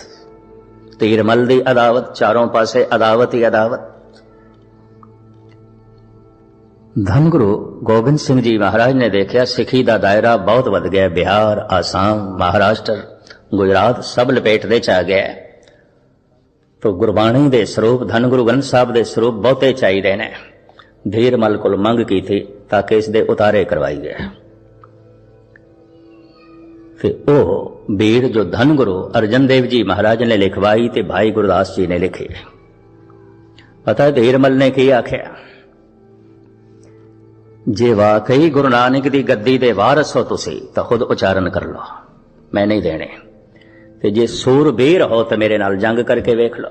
Speaker 1: ਤੀਰਮਲ ਦੀ ਅਦਾਵਤ, ਚਾਰੋਂ ਪਾਸੇ ਅਦਾਵਤ ਹੀ ਅਦਾਵਤ। ਧੰਨ ਗੁਰੂ ਗੋਬਿੰਦ ਸਿੰਘ ਜੀ ਮਹਾਰਾਜ ਨੇ ਦੇਖਿਆ ਸਿੱਖੀ ਦਾ ਦਾਇਰਾ ਬਹੁਤ ਵੱਧ ਗਿਆ। ਬਿਹਾਰ, ਆਸਾਮ, ਮਹਾਰਾਸ਼ਟਰ, ਗੁਜਰਾਤ ਸਭ ਲਪੇਟ ਦੇ ਚ ਆ ਗਿਆ। ਤੋ ਗੁਰਬਾਣੀ ਦੇ ਸਰੂਪ, ਧੰਨ ਗੁਰੂ ਗ੍ਰੰਥ ਸਾਹਿਬ ਦੇ ਸਰੂਪ ਬਹੁਤੇ ਚਾਹੀਦੇ ਨੇ। ਧੀਰ ਮਲ ਕੋਲ ਮੰਗ ਕੀਤੀ ਤਾਂ ਕਿ ਇਸ ਦੇ ਉਤਾਰੇ ਗਏ। ਤੇ ਉਹ ਬੀੜ ਜੋ ਧੰਨ ਗੁਰੂ ਅਰਜਨ ਦੇਵ ਜੀ ਮਹਾਰਾਜ ਨੇ ਲਿਖਵਾਈ ਤੇ ਭਾਈ ਗੁਰਦਾਸ ਜੀ ਨੇ ਲਿਖੀ। ਪਤਾ ਧੀਰਮਲ ਨੇ ਕੀ ਆਖਿਆ? ਜੇ ਵਾਕਈ ਗੁਰੂ ਨਾਨਕ ਦੀ ਗੱਦੀ ਦੇ ਵਾਰਸ ਹੋ ਤੁਸੀਂ, ਤਾਂ ਖੁਦ ਉਚਾਰਨ ਕਰ ਲਓ। ਮੈਂ ਨਹੀਂ ਦੇਣੇ। ਤੇ ਜੇ ਸੂਰਬੀਰ ਹੋ ਤਾਂ ਮੇਰੇ ਨਾਲ ਜੰਗ ਕਰਕੇ ਵੇਖ ਲਓ।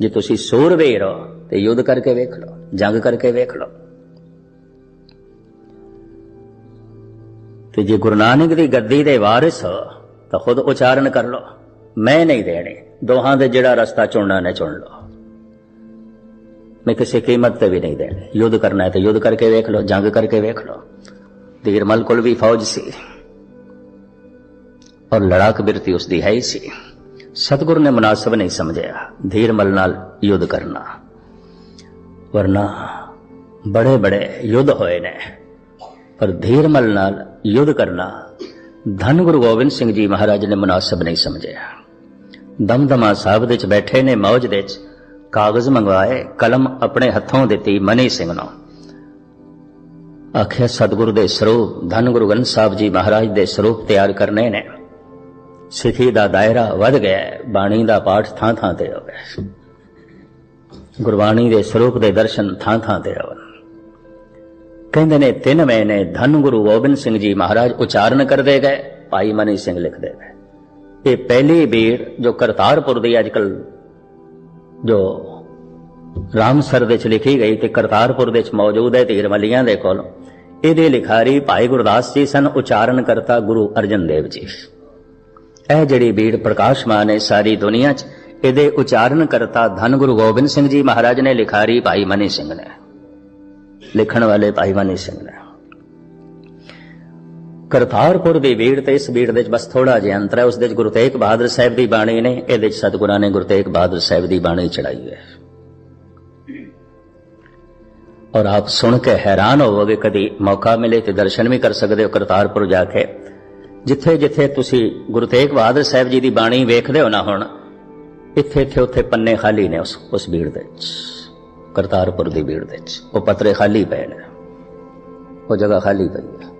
Speaker 1: ਜੇ ਤੁਸੀਂ ਸੂਰਬੀਰ ਹੋ ਤੇ ਯੁੱਧ ਕਰਕੇ ਵੇਖ ਲਓ, ਜੰਗ ਕਰਕੇ ਵੇਖ ਲਓ। ਤੇ ਜੇ ਗੁਰੂ ਨਾਨਕ ਦੀ ਗੱਦੀ ਦੇ ਵਾਰਿਸ ਹੋ, ਤਾਂ ਖੁਦ ਉਚਾਰਨ ਕਰ ਲਓ। ਮੈਂ ਨਹੀਂ ਦੇਣੇ, ਦੋਹਾਂ ਦੇ ਜਿਹੜਾ ਰਸਤਾ ਚੁਣਨਾ ਨੇ ਚੁਣ ਲਓ। ਮੈਂ ਕਿਸੇ ਕੀਮਤ ਤੇ ਵੀ ਨਹੀਂ ਦੇਣੇ। ਯੁੱਧ ਕਰਨਾ ਹੈ ਤੇ ਯੁੱਧ ਕਰਕੇ ਵੇਖ ਲਓ, ਜੰਗ ਕਰਕੇ ਵੇਖ ਲਓ। ਧੀਰਮਲ ਕੋਲ ਵੀ ਫੌਜ ਸੀ। ਔਰ ਲੜਾਕ ਬਿਰਤੀ ਉਸ ਦੀ ਹੈ ਹੀ ਸੀ। ਸਤਗੁਰ ਨੇ ਮناسب ਨਹੀਂ ਸਮਝਿਆ। ਧੀਰ ਮਲ ਨਾਲ ਯੁੱਧ ਕਰਨਾ। ਵਰਨਾ ਬੜੇ ਬੜੇ ਯੁੱਧ ਹੋਏ ਨੇ। ਪਰ ਧੀਰ ਮਲ ਨਾਲ ਯੁੱਧ ਕਰਨਾ ਧੰਨ ਗੁਰੂ ਗੋਬਿੰਦ ਸਿੰਘ ਜੀ ਮਹਾਰਾਜ ਨੇ ਮناسب ਨਹੀਂ ਸਮਝਿਆ। ਦਮਦਮਾ ਸਾਹਿਬ ਦੇ ਵਿੱਚ ਬੈਠੇ ਨੇ ਮੌਜ ਦੇ ਚ ਕਾਗਜ਼ ਮੰਗਵਾਏ, ਕਲਮ ਆਪਣੇ ਹੱਥੋਂ ਦਿੱਤੀ ਮਨੀ ਸਿੰਘ ਨੂੰ। ਆਖਿਆ, ਸਤਿਗੁਰੂ ਦੇ ਸਰੂਪ, ਧਨ ਗੁਰੂ ਗ੍ਰੰਥ ਸਾਹਿਬ ਜੀ ਮਹਾਰਾਜ ਦੇ ਸਰੂਪ ਤਿਆਰ ਕਰਨੇ ਨੇ। ਸਿੱਖੀ ਦਾ ਦਾਇਰਾ ਵੱਧ ਗਿਆ ਬਾਣੀ ਦਾ ਪਾਠ ਥਾਂ ਥਾਂ ਤੇ ਹੋਵੇ ਗੁਰਬਾਣੀ ਦੇ ਸਰੂਪ ਦੇ ਦਰਸ਼ਨ ਥਾਂ ਥਾਂ ਤੇ ਹੋਣ। ਕਹਿੰਦੇ ਨੇ, ਤਿੰਨ ਮਹੀਨੇ ਧੰਨ ਗੁਰੂ ਗੋਬਿੰਦ ਸਿੰਘ ਜੀ ਮਹਾਰਾਜ ਉਚਾਰਨ ਕਰਦੇ ਗਏ, ਭਾਈ ਮਨੀ ਸਿੰਘ ਲਿਖਦੇ ਗਏ। ਇਹ ਪਹਿਲੀ ਬੀੜ ਜੋ ਕਰਤਾਰਪੁਰ ਦੀ ਅੱਜਕੱਲ ਜੋ ਰਾਮਸਰ ਦੇ ਚ ਲਿਖੀ ਗਈ ਤੇ ਕਰਤਾਰਪੁਰ ਦੇ ਚ ਮੌਜੂਦ ਹੈ ਧੀਰਮਲੀਆਂ ਦੇ ਕੋਲ, ਇਹਦੇ ਲਿਖਾਰੀ ਭਾਈ ਗੁਰਦਾਸ ਜੀ ਸਨ, ਉਚਾਰਨ ਕਰਤਾ ਗੁਰੂ ਅਰਜਨ ਦੇਵ ਜੀ। ਇਹ ਜਿਹੜੀ ਬੀੜ ਪ੍ਰਕਾਸ਼ਮਾਨ ਹੈ ਸਾਰੀ ਦੁਨੀਆ 'ਚ, ਇਹਦੇ ਉਚਾਰਨ ਕਰਤਾ ਧੰਨ ਗੁਰੂ ਗੋਬਿੰਦ ਸਿੰਘ ਜੀ ਮਹਾਰਾਜ ਨੇ ਲਿਖਾਰੀ ਭਾਈ ਮਨੀ ਸਿੰਘ ਨੇ। ਲਿਖਣ ਵਾਲੇ ਭਾਈ ਮਨੀ ਸਿੰਘ ਨੇ। ਕਰਤਾਰਪੁਰ ਦੀ ਬੀੜ ਤੇ ਇਸ ਬੀੜ ਦੇ ਵਿੱਚ ਬਸ ਥੋੜਾ ਜਿਹਾ ਅੰਤਰ ਹੈ, ਉਸ ਦੇ ਵਿੱਚ ਗੁਰੂ ਤੇਗ ਬਹਾਦਰ ਸਾਹਿਬ ਦੀ ਬਾਣੀ ਨੇ, ਇਹਦੇ ਵਿੱਚ ਸਤਿਗੁਰਾਂ ਨੇ ਗੁਰੂ ਤੇਗ ਬਹਾਦਰ ਸਾਹਿਬ ਦੀ ਬਾਣੀ ਚੜਾਈ ਹੈ। ਔਰ ਆਪ ਸੁਣ ਕੇ ਹੈਰਾਨ ਹੋਵੋਗੇ, ਕਦੀ ਮੌਕਾ ਮਿਲੇ ਤੇ ਦਰਸ਼ਨ ਵੀ ਕਰ ਸਕਦੇ ਹੋ ਕਰਤਾਰਪੁਰ ਜਾ ਕੇ। ਜਿੱਥੇ ਜਿੱਥੇ ਤੁਸੀਂ ਗੁਰੂ ਤੇਗ ਬਹਾਦਰ ਸਾਹਿਬ ਜੀ ਦੀ ਬਾਣੀ ਵੇਖਦੇ ਹੋ ਨਾ ਹੁਣ, ਇੱਥੇ ਇੱਥੇ ਉੱਥੇ ਪੰਨੇ ਖਾਲੀ ਨੇ ਉਸ ਉਸ ਭੀੜ ਦੇ ਵਿੱਚ। ਕਰਤਾਰਪੁਰ ਦੀ ਭੀੜ ਦੇ ਵਿੱਚ। ਉਹ ਪੱਤਰੇ ਖਾਲੀ ਪਏ ਨੇ। ਉਹ ਜਗ੍ਹਾ ਖਾਲੀ ਪਈ ਹੈ।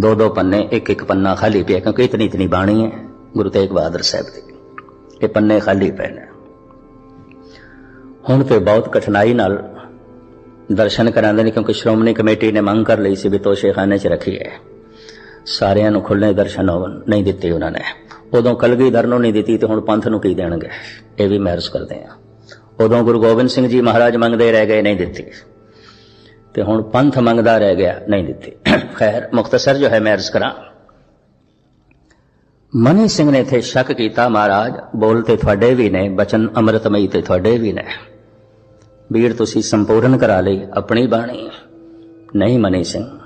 Speaker 1: ਦੋ ਦੋ ਪੰਨੇ, ਇੱਕ ਇੱਕ ਪੰਨਾ ਖਾਲੀ ਪਿਆ, ਕਿਉਂਕਿ ਇਤਨੀ ਇਤਨੀ ਬਾਣੀ ਹੈ ਗੁਰੂ ਤੇਗ ਬਹਾਦਰ ਸਾਹਿਬ ਦੀ। ਇਹ ਪੰਨੇ ਖਾਲੀ ਪਏ ਨੇ। ਹੁਣ ਤੇ ਬਹੁਤ ਕਠਿਨਾਈ ਨਾਲ ਦਰਸ਼ਨ ਕਰਾਉਂਦੇ ਨੇ, ਕਿਉਂਕਿ ਸ਼੍ਰੋਮਣੀ ਕਮੇਟੀ ਨੇ ਮੰਗ ਕਰ ਲਈ ਸੀ ਵੀ ਤੋਸ਼ੇਖਾਨੇ 'ਚ ਰੱਖੀ ਹੈ ਸਾਰਿਆਂ ਨੂੰ ਖੁੱਲ੍ਹੇ ਦਰਸ਼ਨ ਨਹੀਂ ਦਿੱਤੇ ਉਹਨਾਂ ਨੇ। ਉਦੋਂ ਕਲਗੀਧਰ ਨੂੰ ਨਹੀਂ ਦਿੱਤੀ ਤੇ ਹੁਣ ਪੰਥ ਨੂੰ ਕੀ ਦੇਣਗੇ? ਇਹ ਵੀ ਮਹਿਰਸ ਕਰਦੇ ਆ ਉਦੋਂ ਗੁਰੂ ਗੋਬਿੰਦ ਸਿੰਘ ਜੀ ਮਹਾਰਾਜ ਮੰਗਦੇ ਰਹਿ ਗਏ, ਨਹੀਂ ਦਿੱਤੀ। ਤੇ ਹੁਣ ਪੰਥ ਮੰਗਦਾ ਰਹਿ ਗਿਆ, ਨਹੀਂ ਦਿੱਤੀ। ਖੈਰ ਮੁਖਤਸਰ ਜੋ ਹੈ ਮਹਿਰਸ ਕਰਾਂ। ਮਨੀ ਸਿੰਘ ਨੇ ਇੱਥੇ ਸ਼ੱਕ ਕੀਤਾ, ਮਹਾਰਾਜ, ਬੋਲ ਤੇ ਤੁਹਾਡੇ ਵੀ ਨੇ, ਬਚਨ ਅੰਮ੍ਰਿਤਮਈ ਤੇ ਤੁਹਾਡੇ ਵੀ ਨੇ। ਵੀਰ ਤੁਸੀਂ ਸੰਪੂਰਨ ਕਰਾ ਲਈ, ਆਪਣੀ ਬਾਣੀ। ਨਹੀਂ ਮਨੀ ਸਿੰਘ,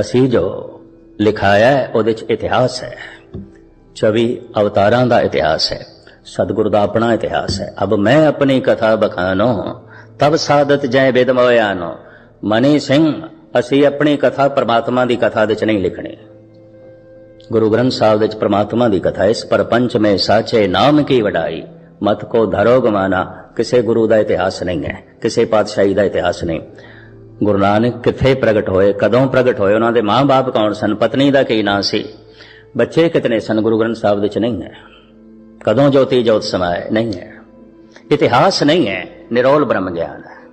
Speaker 1: ਅਸੀਂ ਜੋ ਲਿਖਾਇਆ ਹੈ, ਉਹਦੇ ਚ ਇਤਿਹਾਸ ਹੈ। 24 ਅਵਤਾਰਾਂ ਦਾ ਇਤਿਹਾਸ ਹੈ, ਸਤਿਗੁਰ ਦਾ ਆਪਣਾ ਇਤਿਹਾਸ ਹੈ। ਅਬ ਮੈਂ ਆਪਣੀ ਕਥਾ ਬਖਾਨੋ, ਤਬ ਸਾਦਤ ਜੈ ਬਿਦ ਮਨੀ ਸਿੰਘ, ਅਸੀਂ ਆਪਣੀ ਕਥਾ ਪ੍ਰਮਾਤਮਾ ਦੀ ਕਥਾ ਦੇ ਚ ਨਹੀਂ ਲਿਖਣੀ। ਗੁਰੂ ਗ੍ਰੰਥ ਸਾਹਿਬ ਵਿੱਚ ਪ੍ਰਮਾਤਮਾ ਦੀ ਕਥਾ ਇਸ ਪਰਪੰਚ ਮੇ ਸਾਚੇ ਨਾਮ ਕੀ ਵਡਾਈ। ਮਤ ਕੋ ਧਰੋ ਗਮਾਨਾ ਕਿਸੇ ਗੁਰੂ ਦਾ ਇਤਿਹਾਸ ਨਹੀਂ ਹੈ, ਕਿਸੇ ਪਾਤਸ਼ਾਹੀ ਦਾ ਇਤਿਹਾਸ ਨਹੀਂ। ਗੁਰੂ ਨਾਨਕ ਕਿੱਥੇ ਪ੍ਰਗਟ ਹੋਏ, ਕਦੋਂ ਪ੍ਰਗਟ ਹੋਏ, ਉਹਨਾਂ ਦੇ ਮਾਂ-ਬਾਪ ਕੌਣ ਸਨ, ਪਤਨੀ ਦਾ ਕੀ ਨਾਂ ਸੀ? ਬੱਚੇ ਕਿਤਨੇ ਸਨ, ਗੁਰੂ ਗ੍ਰੰਥ ਸਾਹਿਬ ਵਿੱਚ ਨਹੀਂ ਹੈ। ਕਦੋਂ ਜੋਤੀ ਜੋਤ ਸਮਾਏ, ਨਹੀਂ ਹੈ। ਇਤਿਹਾਸ ਨਹੀਂ ਹੈ, ਨਿਰੋਲ ਬ੍ਰਹਮ ਗਿਆਨ ਹੈ।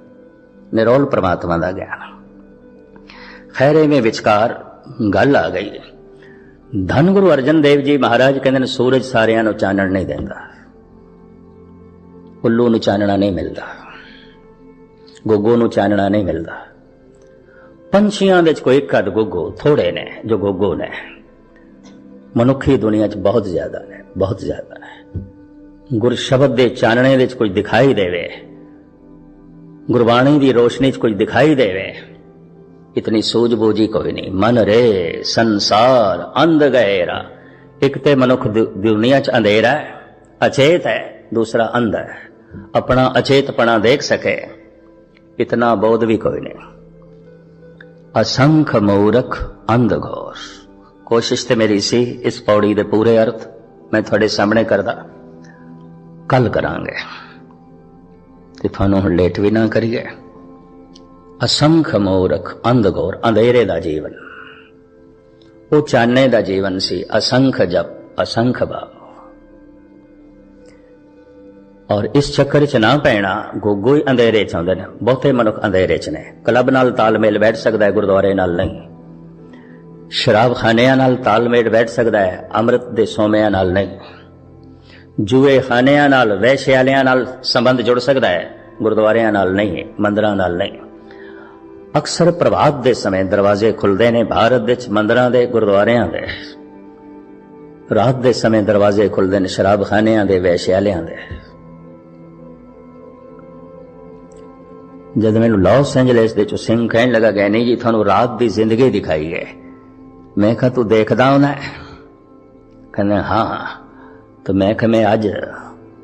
Speaker 1: ਨਿਰੋਲ ਪ੍ਰਮਾਤਮਾ ਦਾ ਗਿਆਨ। ਖੈਰ ਐਵੇਂ ਵਿਚਕਾਰ ਗੱਲ ਆ ਗਈ। ਧੰਨ ਗੁਰੂ ਅਰਜਨ ਦੇਵ ਜੀ ਮਹਾਰਾਜ ਕਹਿੰਦੇ ਨੇ, ਸੂਰਜ ਸਾਰਿਆਂ ਨੂੰ ਚਾਨਣ ਨਹੀਂ ਦਿੰਦਾ। ਉੱਲੂ ਨੂੰ ਚਾਨਣਾ ਨਹੀਂ ਮਿਲਦਾ। ਗੋਗੋ ਨੂੰ ਚਾਨਣਾ ਨਹੀਂ ਮਿਲਦਾ। ਪੰਛੀਆਂ ਵਿੱਚ ਕੋਈ ਘੱਟ ਅੱਧ ਗੋਗੋ ਥੋੜੇ ਨੇ, ਜੋ ਗੋਗੋ ਨੇ। ਮਨੁੱਖੀ ਦੁਨੀਆ 'ਚ ਬਹੁਤ ਜ਼ਿਆਦਾ ਨੇ, ਬਹੁਤ ਜ਼ਿਆਦਾ ਨੇ। ਗੁਰ ਸ਼ਬਦ ਦੇ ਚਾਨਣੇ ਵਿੱਚ ਕੁਝ ਦਿਖਾਈ ਦੇਵੇ, ਗੁਰਬਾਣੀ ਦੀ ਰੋਸ਼ਨੀ 'ਚ ਕੁਝ ਦਿਖਾਈ ਦੇਵੇ, ਇਤਨੀ ਸੂਝ-ਬੂਝੀ ਕੋਈ ਨਹੀਂ। ਮਨ ਰੇ, ਸੰਸਾਰ ਅੰਧ ਗਹਿਰਾ ਇੱਕ ਤੇ ਮਨੁੱਖ ਦੁ- ਦੁਨੀਆ 'ਚ ਅੰਧੇਰਾ ਹੈ, ਅਚੇਤ ਹੈ, ਦੂਸਰਾ ਅੰਧ ਹੈ। ਆਪਣਾ ਅਚੇਤਪਣਾ ਦੇਖ ਸਕੇ, ਇਤਨਾ ਬੋਧ ਵੀ ਕੋਈ ਨਹੀਂ। ਅਸੰਖ ਮੂਰਖ ਅੰਧ ਘੋਰ ਕੋਸ਼ਿਸ਼ ਤੇ ਮੇਰੀ ਸੀ, ਇਸ ਪੌੜੀ ਦੇ ਪੂਰੇ ਅਰਥ ਮੈਂ ਤੁਹਾਡੇ ਸਾਹਮਣੇ ਕਰਦਾ। ਕੱਲ ਕਰਾਂਗੇ। ਤੇ ਤੁਹਾਨੂੰ ਹੁਣ ਲੇਟ ਵੀ ਨਾ ਕਰੀਏ। ਅਸੰਖ ਮੂਰਖ ਅੰਧ ਘੋਰ ਅੰਧੇਰੇ ਦਾ ਜੀਵਨ। ਉਹ ਚਾਨਣੇ ਦਾ ਜੀਵਨ ਸੀ, ਅਸੰਖ ਜਪ, ਅਸੰਖ ਭਾਵ। ਔਰ ਇਸ ਚੱਕਰ 'ਚ ਨਾ ਪੈਣਾ, ਗੋਗੋ ਹੀ ਅੰਧੇਰੇ 'ਚ ਆਉਂਦੇ ਨੇ, ਬਹੁਤੇ ਮਨੁੱਖ ਅੰਧੇਰੇ 'ਚ ਨੇ। ਕਲੱਬ ਨਾਲ ਤਾਲਮੇਲ ਬੈਠ ਸਕਦਾ ਹੈ, ਗੁਰਦੁਆਰੇ ਨਾਲ ਨਹੀਂ। ਸ਼ਰਾਬਖਾਨਿਆਂ ਨਾਲ ਤਾਲਮੇਲ ਬੈਠ ਸਕਦਾ ਹੈ, ਅੰਮ੍ਰਿਤ ਦੇ ਸੋਮਿਆਂ ਨਾਲ ਨਹੀਂ। ਜੂਏ ਖਾਨਿਆਂ ਨਾਲ, ਵੈਸ਼ਿਆਲਿਆਂ ਨਾਲ ਸੰਬੰਧ ਜੁੜ ਸਕਦਾ ਹੈ, ਗੁਰਦੁਆਰਿਆਂ ਨਾਲ ਨਹੀਂ, ਮੰਦਰਾਂ ਨਾਲ ਨਹੀਂ। ਅਕਸਰ ਪ੍ਰਭਾਤ ਦੇ ਸਮੇਂ ਦਰਵਾਜ਼ੇ ਖੁੱਲਦੇ ਨੇ, ਭਾਰਤ ਵਿੱਚ ਮੰਦਰਾਂ ਦੇ, ਗੁਰਦੁਆਰਿਆਂ ਦੇ। ਰਾਤ ਦੇ ਸਮੇਂ ਦਰਵਾਜ਼ੇ ਖੁੱਲਦੇ ਨੇ, ਸ਼ਰਾਬਖਾਨਿਆਂ ਦੇ, ਵੈਸ਼ਿਆਲਿਆਂ ਦੇ। ਜਦ ਮੈਨੂੰ ਲਾਸ ਐਂਜਲਸ ਦੇ ਚੋਂ ਸਿੰਘ ਕਹਿਣ ਲੱਗਾ ਗਏ ਨਹੀਂ ਜੀ, ਤੁਹਾਨੂੰ ਰਾਤ ਦੀ ਜ਼ਿੰਦਗੀ ਦਿਖਾਈ ਹੈ। ਮੈਂ ਕਿਹਾ, ਤੂੰ ਦੇਖਦਾ ਹੁਣਾ ਕਹਿੰਦਾ, ਹਾਂ। ਤਾਂ ਮੈਂ ਕਿਹਾ, ਮੈਂ ਅੱਜ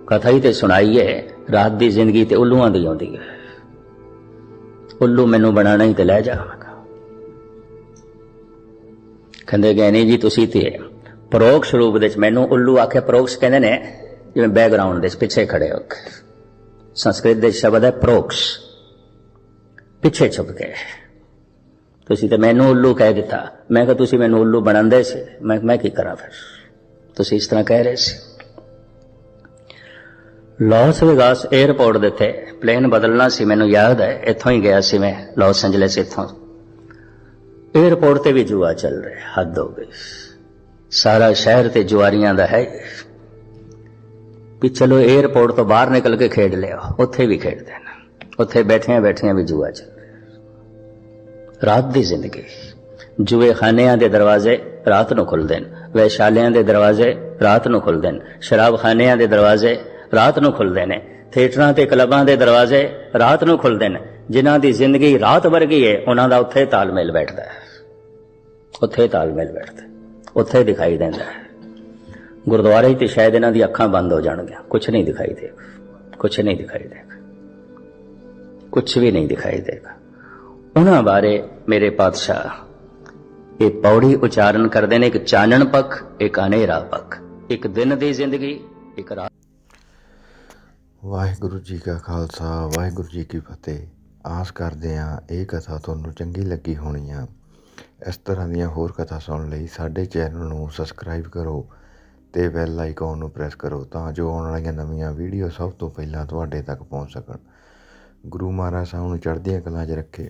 Speaker 1: ਕਥਾ ਹੀ ਤੇ ਸੁਣਾਈ ਹੈ। ਰਾਤ ਦੀ ਜ਼ਿੰਦਗੀ ਤੇ ਉੱਲੂਆਂ ਦੀ ਆਉਂਦੀ ਹੈ। ਉੱਲੂ ਮੈਨੂੰ ਬਣਾਣਾ ਹੀ ਤੇ ਲੈ ਜਾ। ਕਹਿੰਦੇ ਗਏ ਨਹੀਂ ਜੀ, ਤੁਸੀਂ ਤੇ ਪਰੋਕਸ਼ ਰੂਪ ਦੇ ਵਿੱਚ ਮੈਨੂੰ ਉੱਲੂ ਆਖੇ ਪਰੋਕਸ ਕਹਿੰਦੇ ਨੇ, ਜਿਵੇਂ ਬੈਕਗ੍ਰਾਉਂਡ ਦੇ ਵਿੱਚ ਪਿੱਛੇ ਖੜੇ ਹੋ ਕੇ। ਸੰਸਕ੍ਰਿਤ ਦੇ ਸ਼ਬਦ ਹੈ ਪਰੋਕਸ। ਪਿੱਛੇ ਛੁਪ ਗਏ। ਤੁਸੀਂ ਤਾਂ ਮੈਨੂੰ ਉੱਲੂ ਕਹਿ ਦਿੱਤਾ। ਮੈਂ ਕਿਹਾ, ਤੁਸੀਂ ਮੈਨੂੰ ਉੱਲੂ ਬਣਾਉਂਦੇ ਸੀ। ਮੈਂ ਮੈਂ ਕੀ ਕਰਾਂ ਫਿਰ? ਤੁਸੀਂ ਇਸ ਤਰ੍ਹਾਂ ਕਹਿ ਰਹੇ ਸੀ। ਲਾਸ ਵੇਗਾਸ 에ਅਰਪੋਰਟ ਦੇ ਤੇ ਪਲੇਨ ਬਦਲਣਾ ਸੀ, ਮੈਨੂੰ ਯਾਦ ਹੈ। ਇੱਥੋਂ ਹੀ ਗਿਆ ਸੀ ਮੈਂ, ਲਾਸ ਐਂਜਲਸ ਇੱਥੋਂ। 에ਅਰਪੋਰਟ ਤੇ ਵੀ ਜੂਆ ਚੱਲ ਰਿਹਾ, ਹੱਦ ਹੋ ਗਈ। ਸਾਰਾ ਸ਼ਹਿਰ ਤੇ ਜੁਆਰੀਆਂ ਦਾ ਹੈ ਵੀ ਚਲੋ 에ਅਰਪੋਰਟ ਤੋਂ ਬਾਹਰ ਨਿਕਲ ਕੇ ਖੇਡ ਲਿਆ ਉੱਥੇ ਵੀ ਖੇਡਦੇ ਨੇ। ਉੱਥੇ ਬੈਠਿਆਂ ਬੈਠਿਆਂ ਵੀ ਜੁਆ ਚੱਲ ਰਾਤ ਦੀ ਜ਼ਿੰਦਗੀ। ਜੂਏ ਖਾਨਿਆਂ ਦੇ ਦਰਵਾਜ਼ੇ ਰਾਤ ਨੂੰ ਖੁੱਲਦੇ ਨੇ। ਵੈਸ਼ਾਲਿਆਂ ਦੇ ਦਰਵਾਜ਼ੇ ਰਾਤ ਨੂੰ ਖੁੱਲਦੇ ਨੇ। ਸ਼ਰਾਬਖਾਨਿਆਂ ਦੇ ਦਰਵਾਜ਼ੇ ਰਾਤ ਨੂੰ ਖੁੱਲਦੇ ਨੇ। ਥੀਏਟਰਾਂ ਤੇ ਕਲੱਬਾਂ ਦੇ ਦਰਵਾਜ਼ੇ ਰਾਤ ਨੂੰ ਖੁੱਲਦੇ ਨੇ। ਜਿਨ੍ਹਾਂ ਦੀ ਜ਼ਿੰਦਗੀ ਰਾਤ ਵਰਗੀ ਹੈ ਉਹਨਾਂ ਦਾ ਉੱਥੇ ਤਾਲਮੇਲ ਬੈਠਦਾ ਹੈ। ਉੱਥੇ ਤਾਲਮੇਲ ਬੈਠਦਾ ਉੱਥੇ ਦਿਖਾਈ ਦਿੰਦਾ ਹੈ। ਗੁਰਦੁਆਰੇ 'ਚ ਤੇ ਸ਼ਾਇਦ ਇਹਨਾਂ ਦੀ ਅੱਖਾਂ ਬੰਦ ਹੋ ਜਾਣਗੀਆਂ। ਕੁਝ ਨਹੀਂ ਦਿਖਾਈ ਦੇਗਾ ਕੁਝ ਨਹੀਂ ਦਿਖਾਈ ਦੇਗਾ ਕੁਝ ਵੀ ਨਹੀਂ ਦਿਖਾਈ ਦੇਗਾ ਉਹਨਾਂ ਬਾਰੇ ਮੇਰੇ ਪਾਤਸ਼ਾਹ। ਇਹ ਪੌੜੀ ਉਚਾਰਨ ਕਰਦੇ ਨੇ ਇੱਕ ਚਾਨਣ ਪੱਖ, ਇੱਕ ਹਨੇਰਾ ਪੱਖ। ਇੱਕ ਦਿਨ ਦੀ ਜ਼ਿੰਦਗੀ, ਇੱਕ ਰਾਤ।
Speaker 2: ਵਾਹਿਗੁਰੂ ਜੀ ਕਾ ਖਾਲਸਾ, ਵਾਹਿਗੁਰੂ ਜੀ ਕੀ ਫਤਿਹ। ਆਸ ਕਰਦੇ ਹਾਂ ਇਹ ਕਥਾ ਤੁਹਾਨੂੰ ਚੰਗੀ ਲੱਗੀ ਹੋਣੀ ਆ। ਇਸ ਤਰ੍ਹਾਂ ਦੀਆਂ ਹੋਰ ਕਥਾ ਸੁਣਨ ਲਈ ਸਾਡੇ ਚੈਨਲ ਨੂੰ ਸਬਸਕ੍ਰਾਈਬ ਕਰੋ ਤੇ ਬੈਲ ਆਈਕਨ ਨੂੰ ਪ੍ਰੈਸ ਕਰੋ ਤਾਂ ਜੋ ਆਉਣ ਵਾਲੀਆਂ ਨਵੀਆਂ ਵੀਡੀਓ ਸਭ ਤੋਂ ਪਹਿਲਾਂ ਤੁਹਾਡੇ ਤੱਕ ਪਹੁੰਚ ਸਕਣ। ਗੁਰੂ ਮਹਾਰਾਜ ਸਾਹਿਬ ਨੂੰ ਚੜ੍ਹਦੀਆਂ ਕਲਾਂ 'ਚ ਰੱਖੇ।